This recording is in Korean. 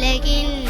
உலகில்